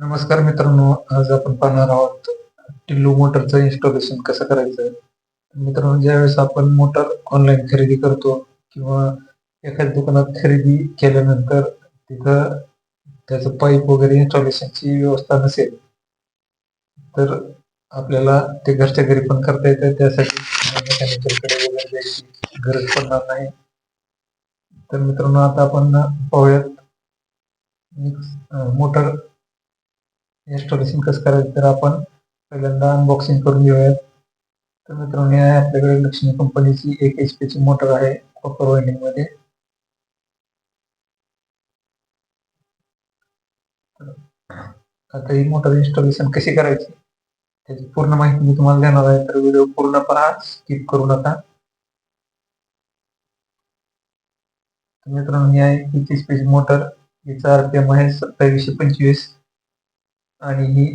नमस्कार मित्रांनो आज आपण पाहणार आहोत टिल्लू मोटरचं इन्स्टॉलेशन कसं करायचं? मित्रांनो ज्यावेळेस आपण मोटर ऑनलाईन खरेदी करतो किंवा एखाद्या दुकानात खरेदी केल्यानंतर तिथं त्याचं पाईप वगैरे इन्स्टॉलेशनची व्यवस्था नसेल तर आपल्याला ते घरच्या घरी पण करता येतं. त्यासाठी वगैरे जायची गरज पडणार नाही. तर मित्रांनो आता आपण पाहूयात मोटर इन्स्टॉलेशन कसं करायचं तर आपण पहिल्यांदा अनबॉक्सिंग करून घेऊयात. तर मित्रांनो आहे आपल्याकडे लक्ष्मी कंपनीची एक एच पीची मोटर आहे कॉपर वायंडिंग मध्ये. आता ही मोटर इन्स्टॉलेशन कशी करायची, त्याची पूर्ण माहिती मी तुम्हाला देणार आहे, तर व्हिडिओ पूर्ण पहा स्किप करू नका. मित्रांनो ही आहे एच पीची मोटर हिचा आरपीएम आहे सत्तावीसशे पंचवीस. आणि ही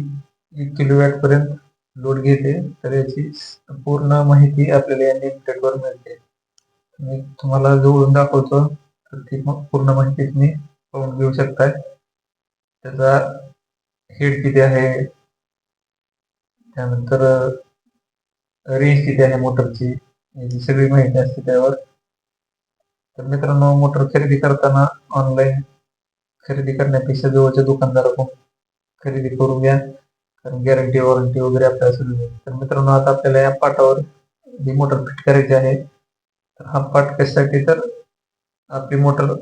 एक किलोवॅट पर्यंत लोड घेते. तर याची पूर्ण माहिती आपल्याला या नेमप्लेटवर मिळते. मी तुम्हाला जवळून दाखवतो तर ती पूर्ण माहिती तुम्ही पाहून घेऊ शकताय. त्याचा हेड किती आहे? त्यानंतर रेंज किती आहे मोटरची? याची सगळी माहिती असते त्यावर. तर मित्रांनो मोटर खरेदी करताना ऑनलाईन खरेदी करण्यापेक्षा जवळच्या दुकानदाराकडून खरेदी करून घ्या. कारण गॅरंटी वॉरंटी वगैरे आपल्याला सगळी तर मित्रांनो आता आपल्याला या पाटावर जी मोटर फिट करायची आहे तर हा पाट कशासाठी? तर आपली मोटर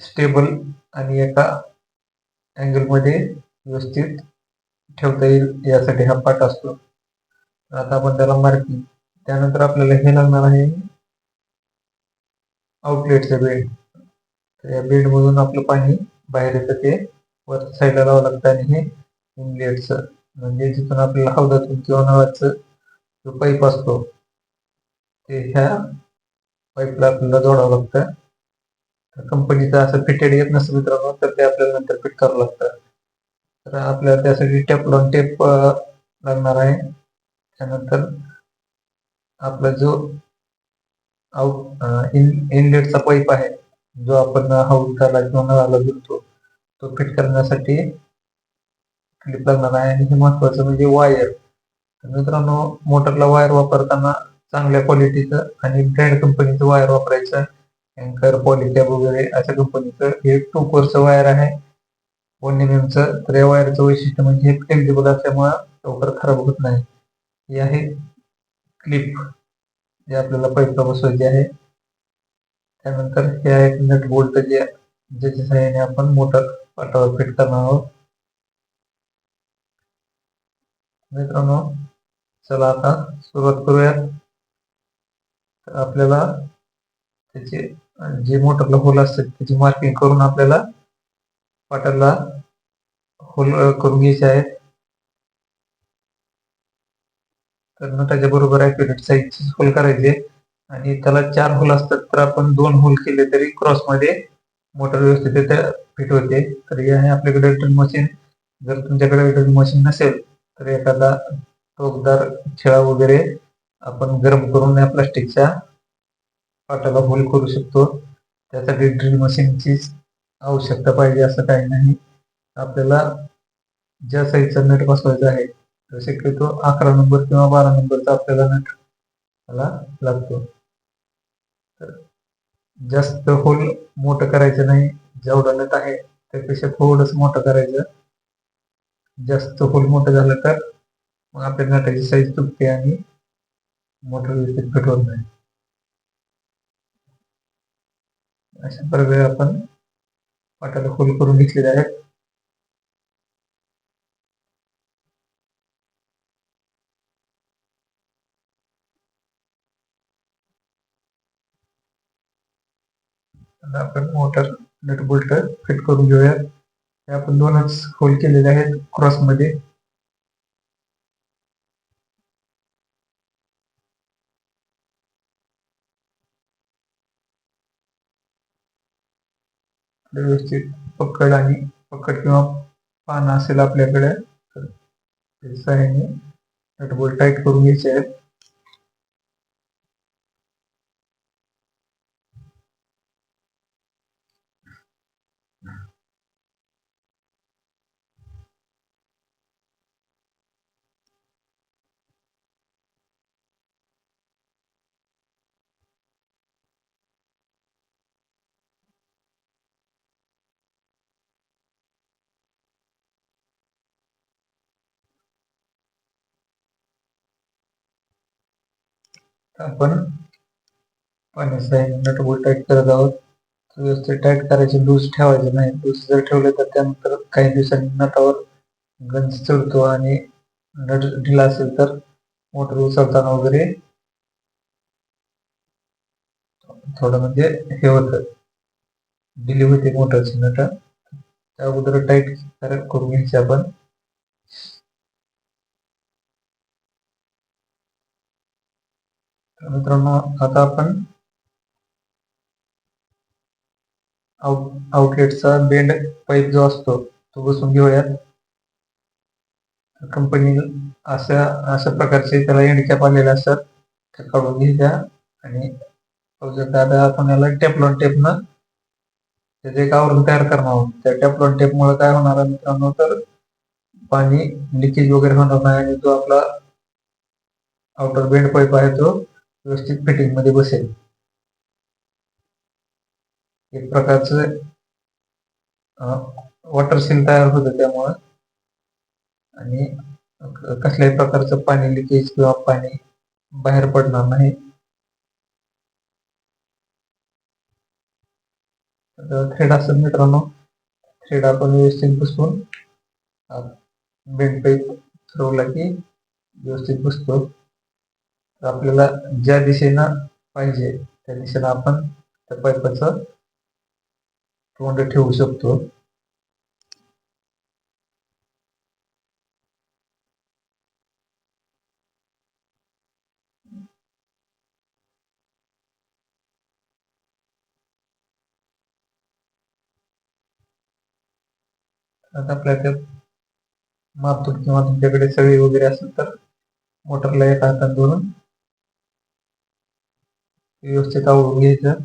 स्टेबल आणि एका अँगलमध्ये व्यवस्थित ठेवता येईल यासाठी हा पाट असतो. आता आपण त्याला मार्किंग त्यानंतर आपल्याला हे लागणार आहे आउटलेटचं बेड तर या बेडमधून आपलं पाणी बाहेर येतं ते वर साईडला लावावं लागतं आणि हे इनलेटचं म्हणजे जिथून आपल्याला हौदातून किंवा नळाचं जो पाईप असतो ते ह्या पाईपला आपल्याला जोडावं लागतं. कंपनीचं असं फिटेड येत नसेल मित्रांनो तर ते आपल्याला नंतर फिट करावं लागतं. तर आपल्याला त्यासाठी टेप लॉन टेप लागणार आहे. त्यानंतर आपला जो आउट इन इनलेटचा पाईप आहे जो आपण हौदाला किंवा नळाला जोडतो तो फिट करण्यासाठी क्लिप लागणार आहे. आणि हे महत्वाचं म्हणजे वायर मित्रांनो मोटरला वायर वापरताना चांगल्या क्वालिटीचं आणि ब्रँड कंपनीचं वायर वापरायचं. अँकर पॉलिकॅब वगैरे अशा कंपनीचं हे टू कोरचं वायर आहे. वन एम तर या वायरचं वैशिष्ट्य म्हणजे हे फ्लेक्झिबल असल्यामुळं लवकर खराब होत नाही. हे आहे क्लिप जे आपल्याला पाईपला बसवायची आहे. त्यानंतर हे आहे नट बोल्ट जे ज्याच्या सहाय्याने आपण मोटर पाटावर फिट करणार आहोत. मित्रांनो चला आता सुरुवात करूयात. आपल्याला त्याचे जे मोटरला होल असतात त्याची मार्किंग करून आपल्याला पाटाला होल करून घ्यायचे आहेत. तर नटाच्या बरोबर ॲक्युरेट साईजचे होल करायचे. आणि त्याला चार होल असतात तर आपण दोन होल केले तरी क्रॉसमध्ये मोटर व्यवस्थित फिट होते तर हे आहे आपल्याकडे ड्रिल मशीन जर तुमच्याकडे ड्रिल मशीन नसेल तर एखादा टोकदार खेळा वगैरे आपण गरम करून या प्लास्टिकच्या पाटाला होल करू शकतो. त्यासाठी ड्रिल मशीनची आवश्यकता पाहिजे असं काही नाही. आपल्याला ज्या साईजचा नट बसवायचा आहे तर शक्यतो अकरा नंबर किंवा बारा नंबरचा आपल्याला नट त्याला लागतो. तर जास्त होल मोठं करायचं नाही. जेवढं नट आहे त्यापेक्षा थोडस मोठं करायचं. जास्त होल मोठं झालं तर मग आपल्या नटाची साईज तुटते आणि मोटर व्यवस्थित फिट होत नाही. अशा प्रकारे आपण पाटाला होल करून घेतलेले आहेत. आपण मोटर नट बोल्ट फिट करून घेऊयात हे। आपण दोनच होल केलेले आहेत क्रॉस मध्ये व्यवस्थित पकड आणि पकड किंवा पान असेल आपल्याकडे तर सहाय्याने नट टाईट करून घ्यायचे आहेत आपण पाण्याचा नट बोल्ट टाईट करत आहोत. व्यवस्थित टाईट करायचे लूज ठेवायचे नाही. लूज जर ठेवले तर त्यानंतर काही दिवसांनी नटावर गंज चढतो आणि नट ढिला असेल तर मोटर उचलताना वगैरे थोडं म्हणजे हे होतं. दिली होती मोटरची नट. त्या अगोदर टाईट करून घ्यायची आपण. मित्रांनो आता आपण आउटलेटचा बेंड पाईप जो असतो तो बसून घेऊयात. कंपनी अशा अशा प्रकारचे त्याला एंड कॅप आलेले असतात त्या काढून घ्यायच्या आणि आता आपण याला टेपलॉन टेपनं त्याचे एक आवरण तयार करणार आहोत. त्या टेपलॉन टेपमुळे काय होणार आहे मित्रांनो तर पाणी लिकेज वगैरे होणार नाही आणि जो आपला आउटर बेंड पाईप आहे तो व्यवस्थित फिटिंगमध्ये बसेल. एक प्रकारचं वॉटर सील तयार होतं त्यामुळं. आणि कसल्याही प्रकारचं पाणी लिकेज किंवा पाणी बाहेर पडणार नाही. थ्रेड असत मित्रांनो थ्रेड आपण व्यवस्थित बसवून बेंड पाईप ठरवला की व्यवस्थित बसतो. आपल्याला ज्या दिशेनं पाहिजे त्या दिशेनं आपण त्या पाईपाचं तोंड ठेवू शकतो. आता आपल्या त्या मारतो किंवा तुमच्याकडे सगळी वगैरे असेल तर मोटरला एक हातात धरून व्यवस्थित आवडून घ्यायचं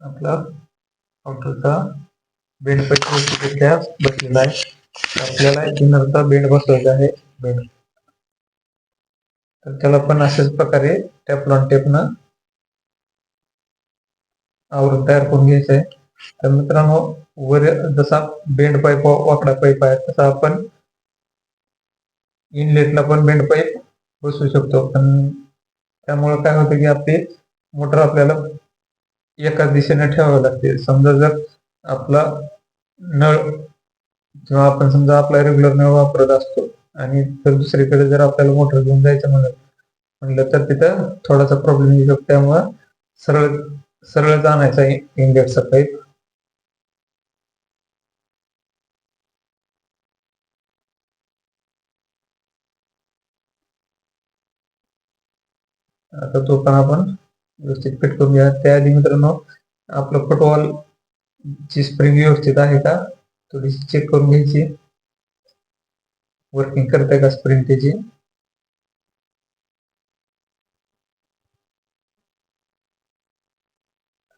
आपला ऑटोचा बेंड पैसे बसलेला आहे आपल्याला इनरचा बेंड बसवायचा आहे बेंड तर त्याला पण अशाच प्रकारे टॅपलॉन टेपनं आवरून तयार करून घ्यायचं आहे तर मित्रांनो वर जसा बेंड पाईप वाकडा पाईप आहे तसा आपण इनलेटला पण बेंड पाईप बसवू शकतो. पण त्यामुळे काय होतं की आपली मोटर आपल्याला एकाच दिशेने ठेवावी लागते. समजा जर आपला नळ किंवा आपण समजा आपला रेग्युलर नळ वापरत असतो आणि तर दुसरीकडे जर आपल्याला मोटर घेऊन जायचं म्हणलं म्हणलं तर तिथं थोडासा प्रॉब्लेम येऊ शकतो. त्यामुळं सरळ सरळ जाण्याचा इंडेक्सचा पाईप आता तो पण आपण व्यवस्थित फिट करून घ्या. त्याआधी मित्रांनो आपलं फुटबॉल ची स्प्रिंग व्यवस्थित आहे का? थोडीशी चेक करून घ्यायची. वर्किंग करते का स्प्रिंग त्याची?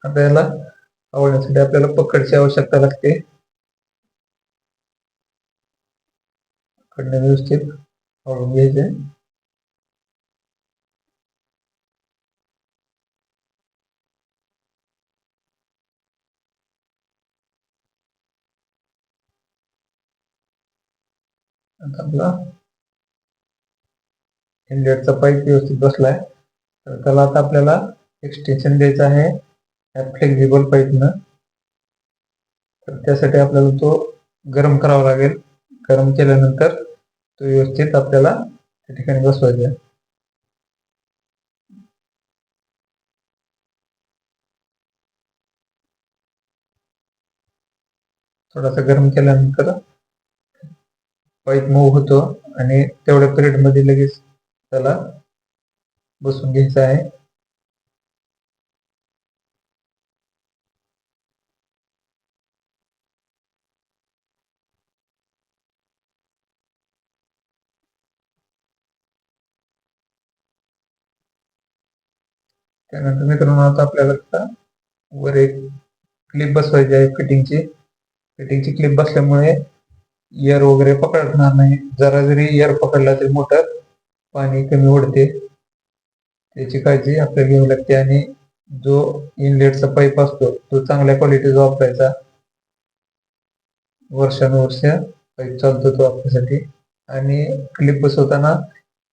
आता याला आवडण्यासाठी आपल्याला पकडची आवश्यकता लागते. पकडणे व्यवस्थित आवडून घ्यायचे. आपला इनलेटचा पाईप व्यवस्थित बसलाय. तर त्याला आता आपल्याला एक्सटेन्शन द्यायचं आहे. फ्लेक्झिबल पाईपनं तर त्यासाठी आपल्याला तो गरम करावा लागेल. गरम केल्यानंतर तो व्यवस्थित आपल्याला त्या ठिकाणी बसवायचा थोडासा गरम केल्यानंतर पाईप मूव होतो आणि तेवढ्या पिरियडमध्ये लगेच त्याला बसून घ्यायचं आहे. त्यानंतर मित्रांनो आता आपल्याला वर एक क्लिप बसवायची आहे फिटिंगची फिटिंगची क्लिप बसल्यामुळे एअर वगैरे पकडणार नाही. जरा जरी एअर पकडला तरी मोटर पाणी कमी ओढते त्याची काळजी आपल्याला घ्यावी लागते आणि जो इनलेटचा पाईप असतो तो चांगल्या क्वालिटीचा वापरायचा. वर्षानुवर्ष पाईप चालतो तो आपल्यासाठी. आणि क्लिप बसवताना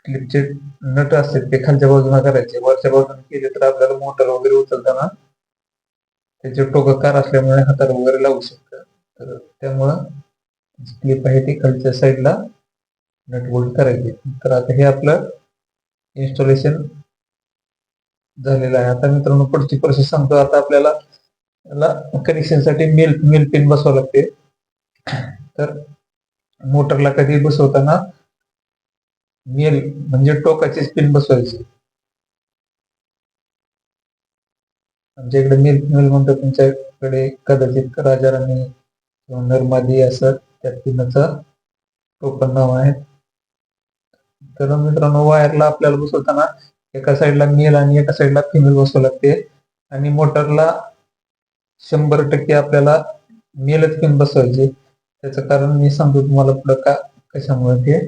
क्लिपचे नट असतात ते खालच्या बाजूला करायचे. वरच्या बाजूने केले तर आपल्याला मोटर वगैरे उचलताना त्याचे टोकं कार असल्यामुळे हाताला वगैरे लागू शकतं. तर त्यामुळं क्लिप आहे ती खालच्या साईडला नट बोल्ट तर आता हे आपलं इन्स्टॉलेशन झालेलं आहे. आता मित्रांनो पुढची प्रोसेस सांगतो. आता आपल्याला कनेक्शनसाठी मेल मेल पिन बसवावं लागते. तर मोटरला कधी बसवताना मेल म्हणजे टोकाचीच पिन बसवायची. आमच्या इकडे मेल मेल म्हणतात. तुमच्याकडे कदाचित राजाराणी किंवा नर्मादी असं त्या पिनाचा टोकन नाव आहे. तर मित्रांनो वायरला आपल्याला बसवताना एका साईडला मेल आणि एका साईडला फिमेल बसवावं लागते. आणि मोटरला शंभर टक्के आपल्याला मेलच पिन बसवायचे. त्याचं कारण मी सांगतो तुम्हाला पुढं का कशामुळे ते.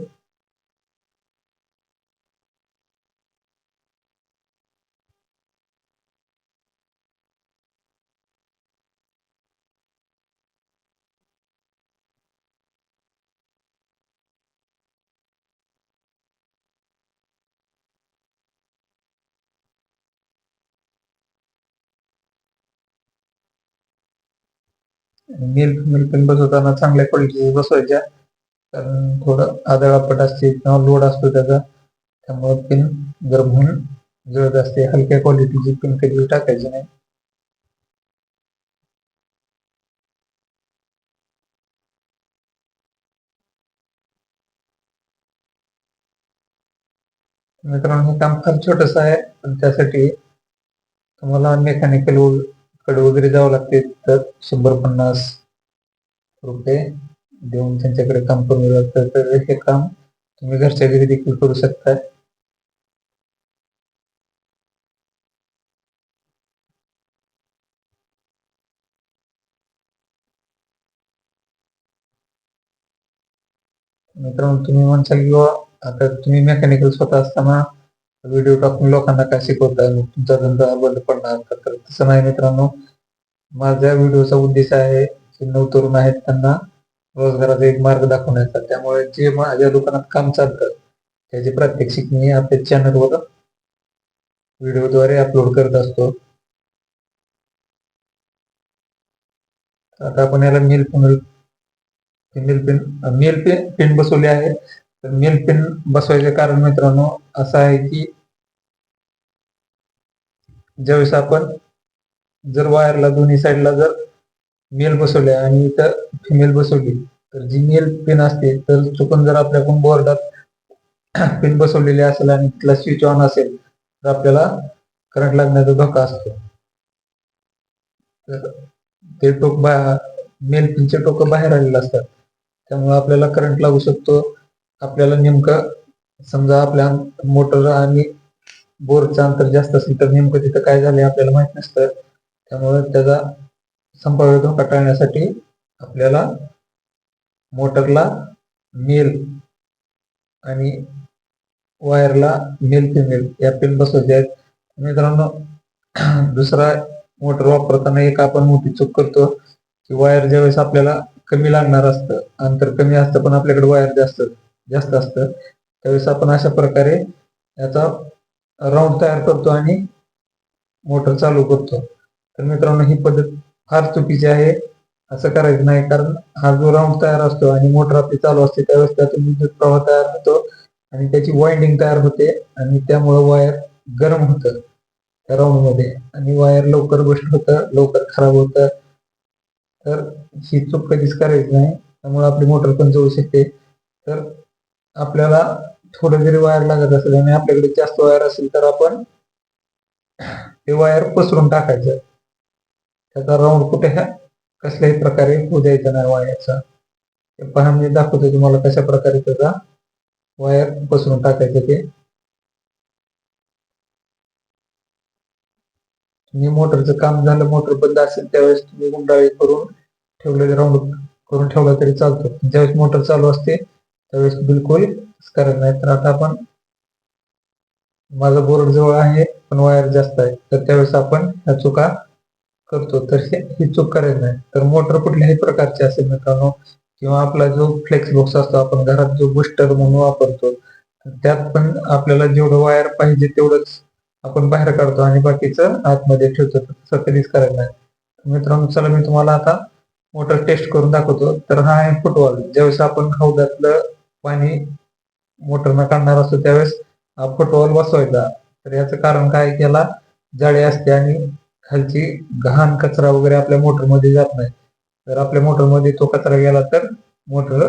मेल पिन बसवताना चांगल्या बसवायच्या. कारण थोडं आदळापट असते, किंवा लोड असतो त्याचा. त्यामुळे पिन गरम होऊन जळत असते, हलक्या क्वालिटीची पिन कधी टाकायची नाही. मित्रांनो, हे काम फार छोटस आहे, पण त्यासाठी तुम्हाला मेकॅनिकल कडे वगैरे जावं लागते, तर शंभर पन्नास रुपये देऊन त्यांच्याकडे काम करून लागतं तर हे काम तुम्ही घरच्या घरी देखील करू शकता. मित्रांनो, तुम्ही म्हणसाल किंवा आता तुम्ही मेकॅनिकल स्वतः व्हिडिओ टाकून लोकांना काय शिकवता तुमचा धंदा बंद पडणार तर तसं नाही मित्रांनो. माझ्या व्हिडिओचा उद्देश आहे जे नवतरुण आहेत त्यांना रोजगाराचा एक मार्ग दाखवण्याचा. त्यामुळे जे माझ्या दुकानात काम चालतं त्याचे प्रात्यक्षिक मी आपल्या चॅनलवर व्हिडिओद्वारे अपलोड करत असतो. आता आपण याला male female female pin male pin pin बसवले आहे तर मेल पिन बसवायचे कारण मित्रांनो असं आहे की ज्यावेळेस आपण जर वायरला दोन्ही साईडला जर मेल बसवले आणि इथं फिमेल बसवली तर जी मेल पिन असते तर चुकून जर आपल्याकडून बोर्डात पिन बसवलेली असेल आणि तिथला स्विच ऑन असेल तर आपल्याला करंट लागण्याचा धोका असतो. तर ते टोक बा मेल पिनचे टोक बाहेर आलेले असतात. त्यामुळे आपल्याला करंट लागू शकतो. आपल्याला नेमकं समजा आपल्या मोटर आणि बोरचं अंतर जास्त असेल तर नेमकं तिथं काय झाले आपल्याला माहीत नसतं. त्यामुळे त्याचा संभाव्य धोका टाळण्यासाठी आपल्याला मोटरला मेल आणि वायरला मेल फिमेल या पिन बसवायचे आहेत. मित्रांनो दुसरा मोटर वापरताना एक आपण मोठी चूक करतो की वायर ज्यावेळेस आपल्याला कमी लागणार असतं अंतर कमी असतं पण आपल्याकडे वायर जास्त जास्त असतं. त्यावेळेस आपण अशा प्रकारे याचा राऊंड तयार करतो आणि मोटर चालू करतो. तर मित्रांनो ही पद्धत फार चुकीची आहे. असं करायचं नाही कारण हा जो राऊंड तयार असतो आणि मोटर आपली चालू असते त्यावेळेस त्यातून विद्युत प्रवाह तयार होतो आणि त्याची वाइंडिंग तयार होते आणि त्यामुळे वायर गरम होतं त्या राऊंडमध्ये आणि वायर लवकर बस्ट होतं लवकर खराब होतं. तर ही चूक कधीच करायची नाही. त्यामुळे आपली मोटर पण जळू शकते. तर आपल्याला थोडं जरी वायर लागत असेल आणि आपल्याकडे जास्त वायर असेल तर आपण ते वायर पसरून टाकायचं. त्याचा राऊंड कुठे कसल्याही प्रकारे होऊ द्यायचा नाही वायरचा ते पहा मी दाखवतो तुम्हाला कशा प्रकारे त्याचा वायर पसरून टाकायचं ते. तुम्ही मोटरचं काम झालं मोटर बंद असेल त्यावेळेस तुम्ही गुंडाळी करून ठेवलेले राऊंड करून ठेवला तरी चालतो. ज्यावेळेस मोटर चालू असते त्यावेळेस बिलकुल करत नाही तर आता आपण माझा बोर्ड जवळ आहे पण वायर जास्त आहे. तर त्यावेळेस आपण ह्या चुका करतो. तर हे- ही चूक करायची नाही. तर मोटर कुठल्याही प्रकारची असेल मित्रांनो किंवा आपला जो फ्लेक्स बॉक्स असतो आपण घरात जो बुस्टर म्हणून वापरतो त्यात पण आपल्याला जेवढं वायर पाहिजे तेवढंच आपण बाहेर काढतो आणि बाकीचं आतमध्ये ठेवतो. तसं कधीच करायचं नाही. मित्रांनो चला मी तुम्हाला आता मोटर टेस्ट करून दाखवतो. तर हा आहे फुटबॉल ज्यावेळेस आपण हौदातलं पाणी मोटरनं काढणार असतो त्यावेळेस हा फुटबॉल बसवायचा. तर याचं कारण काय याला जाळी असते आणि खालची घाण कचरा वगैरे आपल्या मोटरमध्ये जात नाही. तर आपल्या मोटरमध्ये तो कचरा गेला तर मोटर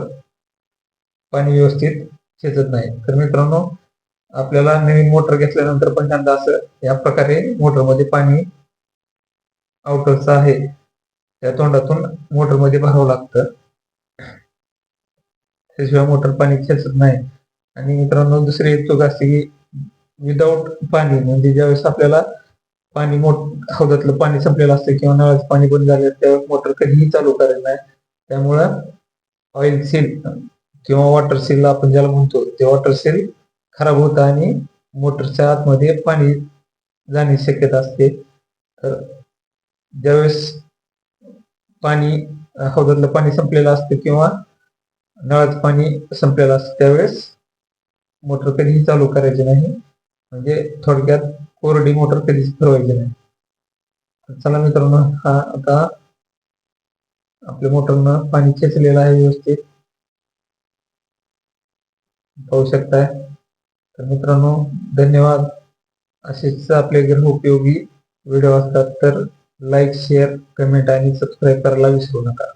पाणी व्यवस्थित शिजत नाही. तर मित्रांनो आपल्याला नवीन मोटर घेतल्यानंतर पहिल्यांदा असं या प्रकारे मोटरमध्ये पाणी आउटरचं आहे. त्या तोंडातून मोटरमध्ये भरावं लागतं. त्याशिवाय मोटर पाणी खेचत नाही. आणि मित्रांनो दुसरी एक चूक असते की विदाऊट पाणी म्हणजे ज्यावेळेस आपल्याला पाणी मोठ हौदातलं पाणी संपलेलं असतं किंवा नळाचं पाणी बंद झालं त्यावेळेस मोटर कधीही चालू करायचं नाही. त्यामुळं ऑइल सील किंवा वॉटर सील आपण ज्याला म्हणतो ते वॉटर सील खराब होतं आणि मोटरच्या आतमध्ये पाणी जाण्याची शक्यता असते. तर ज्यावेळेस पाणी हौदातलं पाणी संपलेलं असतं किंवा नळात पाणी संपलेलं असतं त्यावेळेस मोटर कधीही चालू करायची नाही. म्हणजे थोडक्यात कोरडी मोटर कधीच फिरवायची नाही. चला मित्रांनो हा आता आपल्या मोटरनं पाणी खेचलेलं आहे व्यवस्थित. पाहू शकताय. तर मित्रांनो धन्यवाद. असेच आपले गृहोपयोगी व्हिडिओ असतात तर लाईक शेअर कमेंट आणि सबस्क्राईब करायला विसरू नका.